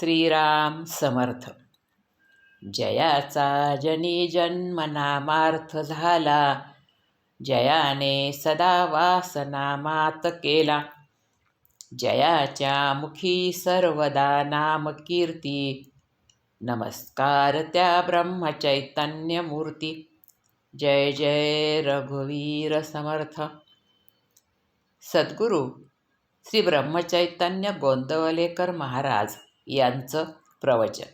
श्रीराम समर्थ. जयाचा जनी जन्म नामार्थ झाला. जयाने सदा वासना मात केला. जयाच्या मुखी सर्वदा नाम कीर्ती. नमस्कार त्या ब्रह्मचैतन्य मूर्ती जय जय रघुवीर समर्थ. सद्गुरू श्री ब्रह्मचैतन्य गोंदवलेकर महाराज. यांचं प्रवचन.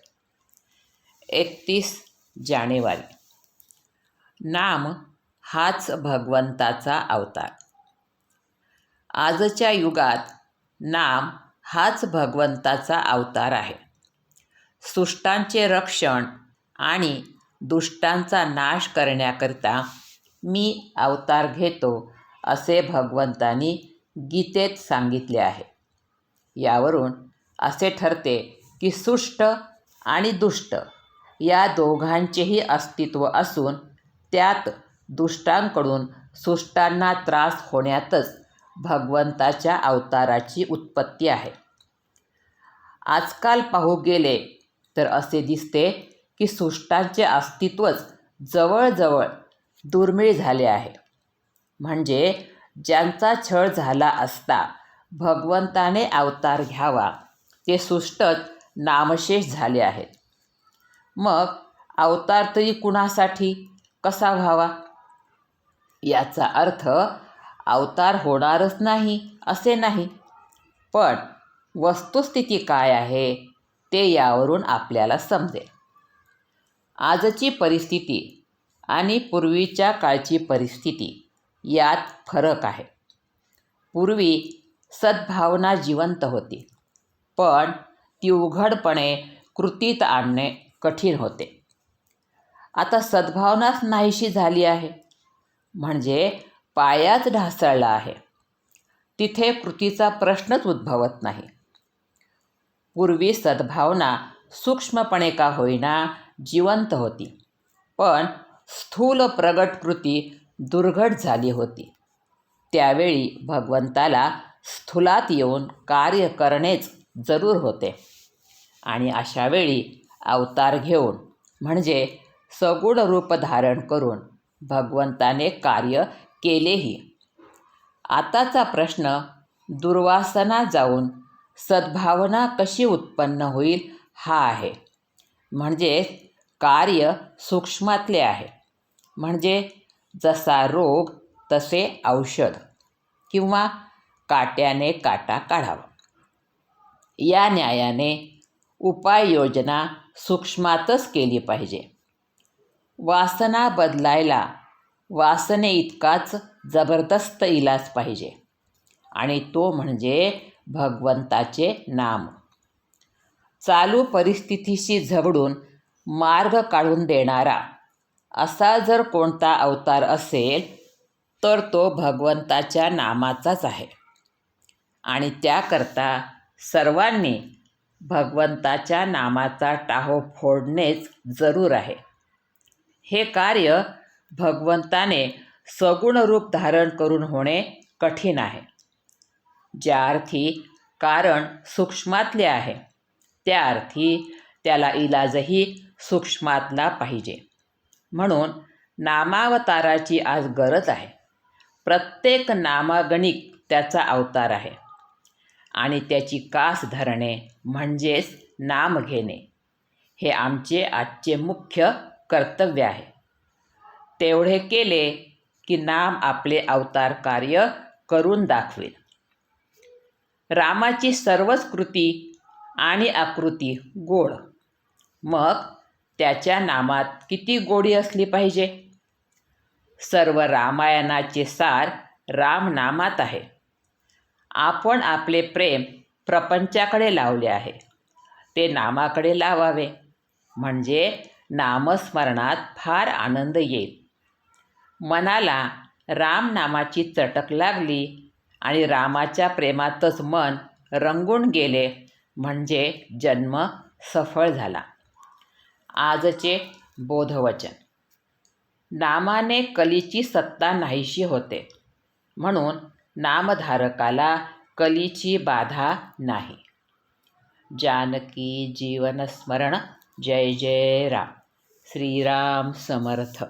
एकतीस जानेवारी. नाम हाच भगवंताचा अवतार. आजच्या युगात नाम हाच भगवंताचा अवतार आहे. सुष्टांचे रक्षण आणि दुष्टांचा नाश करण्याकरता मी अवतार घेतो असे भगवंतानी गीतेत सांगितले आहे. यावरून असे ठरते की सुष्ट आणि दुष्ट या दोघांचेही अस्तित्व असून त्यात दुष्टांकडून सुष्टांना त्रास होण्यातच भगवंताच्या अवताराची उत्पत्ती आहे. आजकाल पाहू गेले तर असे दिसते की सुष्टांचे अस्तित्वच जवळजवळ दुर्मिळ झाले आहे. म्हणजे ज्यांचा छळ झाला असता भगवंताने अवतार घ्यावा ते सुष्टच नामशेष झाले आहेत. मग अवतार तरी कुणासाठी? कसा व्हावा? याचा अर्थ अवतार होणारच नाही असे नाही. पण वस्तुस्थिती काय आहे ते यावरून आपल्याला समजेल. आजची परिस्थिती आणि पूर्वीच्या काळची परिस्थिती यात फरक आहे. पूर्वी सद्भावना जिवंत होती. पण ती उघडपणे कृतीत आणणे कठीण होते. आता सद्भावनाच नाहीशी झाली आहे. म्हणजे पायाच ढासळला आहे. तिथे कृतीचा प्रश्नच उद्भवत नाही. पूर्वी सद्भावना सूक्ष्मपणे का होईना जिवंत होती. पण स्थूल प्रगट कृती दुर्घट झाली होती. त्यावेळी भगवंताला स्थूलात येऊन कार्य करणेच जरूर होते. आणि अशा वेळी अवतार घेऊन म्हणजे सगुण रूप धारण करून भगवंताने कार्य केलेही. आताचा प्रश्न दुर्वासना जाऊन सद्भावना कशी उत्पन्न होईल हा आहे. म्हणजे कार्य सूक्ष्मातले आहे. म्हणजे जसा रोग तसे औषध. किंवा काट्याने काटा काढावा. या न्यायाने उपाययोजना सूक्ष्मातच केली पाहिजे. वासना बदलायला वासने इतकाच जबरदस्त इलाज पाहिजे आणि तो म्हणजे भगवंताचे नाम. चालू परिस्थितीशी झगडून मार्ग काढून देणारा असा जर कोणता अवतार असेल तर तो भगवंताच्या नामाचाच आहे. आणि त्याकरता सर्वांनी भगवंताच्या नामाचा टाहो फोडणेच जरूर आहे. हे कार्य भगवंताने सगुण रूप धारण करून होणे कठीण आहे. ज्या अर्थी कारण सूक्ष्मातले आहे त्या अर्थी त्याला इलाजही सूक्ष्मातला पाहिजे. म्हणून नामावताराची आज गरज आहे. प्रत्येक नामागणिक त्याचा अवतार आहे. आणि त्याची कास धरणे म्हणजेच नाम घेणे. हे आमचे आजचे मुख्य कर्तव्य आहे. तेवढे केले की नाम आपले अवतार कार्य करून दाखवेल. रामाची सर्वच कृती आणि आकृती गोड. मग त्याच्या नामात किती गोडी असली पाहिजे? सर्व रामायणाचे सार रामनामात आहे. आपण आपले प्रेम प्रपंचाकडे लावले आहे. ते नामाकडे लावावे. म्हणजे नामस्मरणात फार आनंद येईल. मनाला रामनामाची चटक लागली आणि रामाच्या प्रेमातच मन रंगून गेले म्हणजे जन्म सफळ झाला. आजचे बोधवचन. नामाने कलीची सत्ता नाहीशी होते. म्हणून नामधारकाला कलीची बाधा नाही. जानकी जीवनस्मरण जय जय राम. श्रीराम समर्थ.